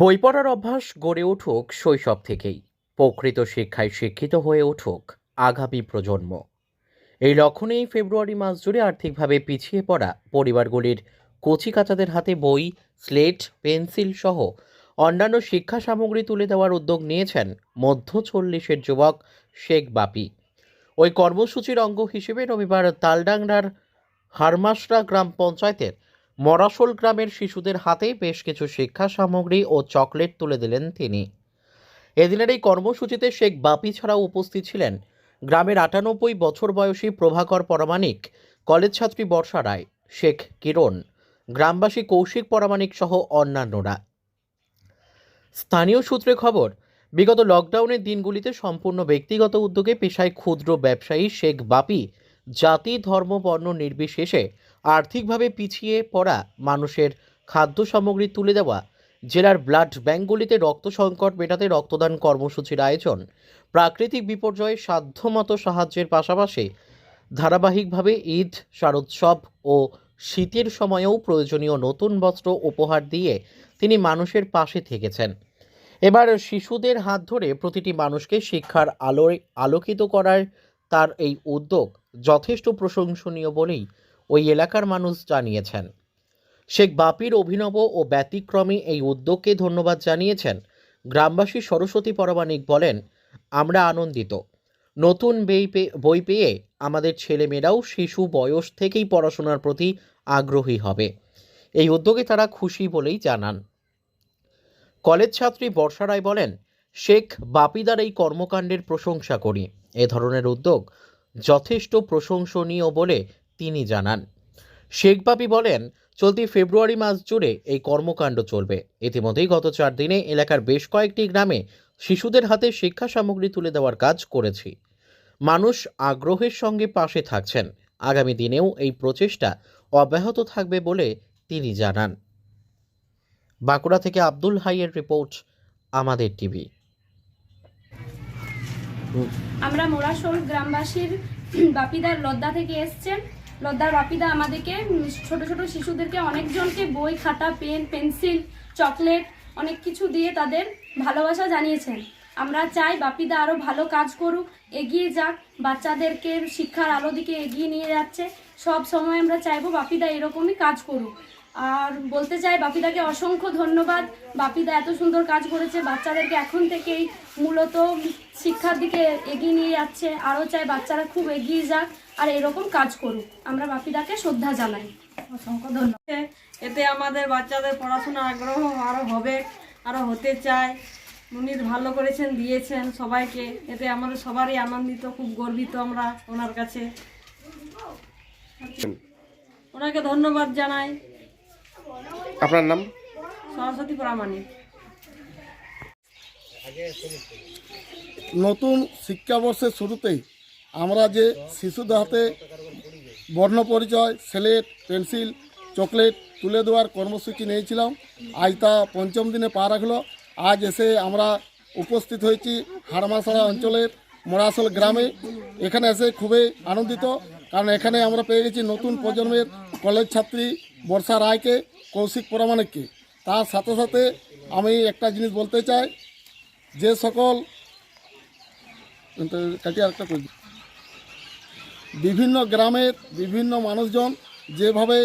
বই পড়ার অভ্যাস গড়ে উঠুক শৈশব থেকেই। প্রকৃত শিক্ষায় শিক্ষিত হয়ে উঠুক আগামী প্রজন্ম। এই লক্ষণেই ফেব্রুয়ারি মাস জুড়ে আর্থিকভাবে পিছিয়ে পড়া পরিবারগুলির কচিকাচাদের হাতে বই, স্লেট, পেন্সিল সহ অন্যান্য শিক্ষা সামগ্রী তুলে দেওয়ার উদ্যোগ নিয়েছেন মধ্য চল্লিশের যুবক শেখ বাপি। ওই কর্মসূচির অঙ্গ হিসেবে রবিবার তালডাংরার হারমাসরা গ্রাম পঞ্চায়েতের মরাশোল গ্রামের শিশুদের হাতে বেশ কিছু শিক্ষা সামগ্রী ও চকলেট তুলে দিলেন তিনি। এদিনের এই কর্মসূচিতে শেখ বাপি ছাড়াও উপস্থিত ছিলেন গ্রামের আটানব্বই বছর বয়সী প্রভাকর পরামানিক কলেজ ছাত্রী বর্ষা রায়, শেখ কিরণ, গ্রামবাসী কৌশিক পরামানিক সহ অন্যান্যরা। স্থানীয় সূত্রে খবর, বিগত লকডাউনের দিনগুলিতে সম্পূর্ণ ব্যক্তিগত উদ্যোগে পেশায় ক্ষুদ্র ব্যবসায়ী শেখ বাপি জাতি, ধর্ম, বর্ণ নির্বিশেষে আর্থিকভাবে পিছিয়ে পড়া মানুষের খাদ্য সামগ্রী তুলে দেওয়া, জেলার ব্লাড ব্যাঙ্কগুলিতে রক্ত সংকট মেটাতে রক্তদান কর্মসূচির আয়োজন, প্রাকৃতিক বিপর্যয়ে সাধ্যমতো সাহায্যের পাশাপাশি ধারাবাহিকভাবে ঈদ, শারোৎসব ও শীতের সময়েও প্রয়োজনীয় নতুন বস্ত্র উপহার দিয়ে তিনি মানুষের পাশে থেকেছেন। এবার শিশুদের হাত ধরে প্রতিটি মানুষকে শিক্ষার আলোয় আলোকিত করার তার এই উদ্যোগ যথেষ্ট প্রশংসনীয় বলেই ওই এলাকার মানুষ জানিয়েছেন। শেখ বাপির অভিনব ও ব্যতিক্রমী এই উদ্যোগকে ধন্যবাদ জানিয়েছেন গ্রামবাসী সরস্বতী পরমাণিক বলেন, আমরা আনন্দিত। নতুন বই পেয়ে বই পেয়ে আমাদের ছেলেমেয়েরাও শিশু বয়স থেকেই পড়াশোনার প্রতি আগ্রহী হবে। এই উদ্যোগে তারা খুশি বলেই জানান। কলেজ ছাত্রী বর্ষা রায় বলেন, শেখ বাপিদার এই কর্মকাণ্ডের প্রশংসা করি। এ ধরনের উদ্যোগ যথেষ্ট প্রশংসনীয় বলে তিনি জানান। শেখ বাপি বলেন, চলতি ফেব্রুয়ারি মাস জুড়ে এই কর্মকাণ্ড চলবে। ইতিমধ্যেই গত চার দিনে এলাকার বেশ কয়েকটি গ্রামে শিশুদের হাতে শিক্ষা সামগ্রী তুলে দেওয়ার কাজ করেছি। মানুষ আগ্রহের সঙ্গে পাশে থাকছেন। আগামী দিনেও এই প্রচেষ্টা অব্যাহত থাকবে বলে তিনি জানান। বাঁকুড়া থেকে আব্দুল হাইয়ের রিপোর্ট, আমাদের টিভি। আমরা মোরাশোল গ্রামবাসীর বাপিদার লদ্দা থেকে এসছেন। লদ্দার বাপিদা আমাদেরকে ছোট ছোট শিশুদেরকে অনেকজনকে বই, খাতা, পেন, পেন্সিল, চকলেট, অনেক কিছু দিয়ে তাদের ভালোবাসা জানিয়েছেন। আমরা চাই বাপিদা আরও ভালো কাজ করুক, এগিয়ে যাক, বাচ্চাদেরকে শিক্ষার আলো দিকে এগিয়ে নিয়ে যাচ্ছে। সব সময় আমরা চাইব বাপিদা এরকমই কাজ করুক। আর বলতে চাই বাপিদাকে অসংখ্য ধন্যবাদ। বাপিদা এত সুন্দর কাজ করেছে, বাচ্চাদেরকে এখন থেকেই মূলত শিক্ষার দিকে এগিয়ে নিয়ে যাচ্ছে। আরও চাই বাচ্চারা খুব এগিয়ে যাক আর এরকম কাজ করুক। আমরা বাপিদাকে শ্রদ্ধা জানাই। অসংখ্য ধন্যবাদ। এতে আমাদের বাচ্চাদের পড়াশোনার আগ্রহ আরও হবে, আরও হতে চায়। উনি ভালো করেছেন, দিয়েছেন সবাইকে। এতে আমাদের সবারই আনন্দিত, খুব গর্বিত আমরা ওনার কাছে। ওনাকে ধন্যবাদ জানাই। আপনার নাম? সরস্বতী প্রামাণিক। নতুন শিক্ষাবর্ষের শুরুতেই আমরা যে শিশুদের হাতে বর্ণ পরিচয় স্লেট পেন্সিল চকলেট তুলে দেওয়ার কর্মসূচি নিয়েছিলাম আজ তা পঞ্চম দিনে পা রাখল। আজ এসে আমরা উপস্থিত হয়েছি হাড়মাছড়া অঞ্চলের মোড়াসল গ্রামে। এখানে এসে খুবই আনন্দিত কারণ এখানে আমরা পেয়ে গেছি নতুন প্রজন্মের কলেজ ছাত্রী বর্ষা রায়কে। কৌশিক পরামানিককে তার সাথে সাথে আমি একটা জিনিস বলতে চাই, যে সকল করে। বিভিন্ন গ্রামের বিভিন্ন মানুষজন যেভাবে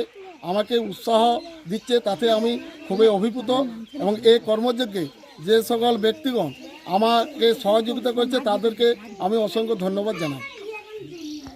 আমাকে উৎসাহ দিচ্ছে, তাতে আমি খুবই অভিভূত এবং এই কর্মযজ্ঞে যে সকল ব্যক্তিগণ আমাকে সহযোগিতা করছে, তাদেরকে আমি অসংখ্য ধন্যবাদ জানাই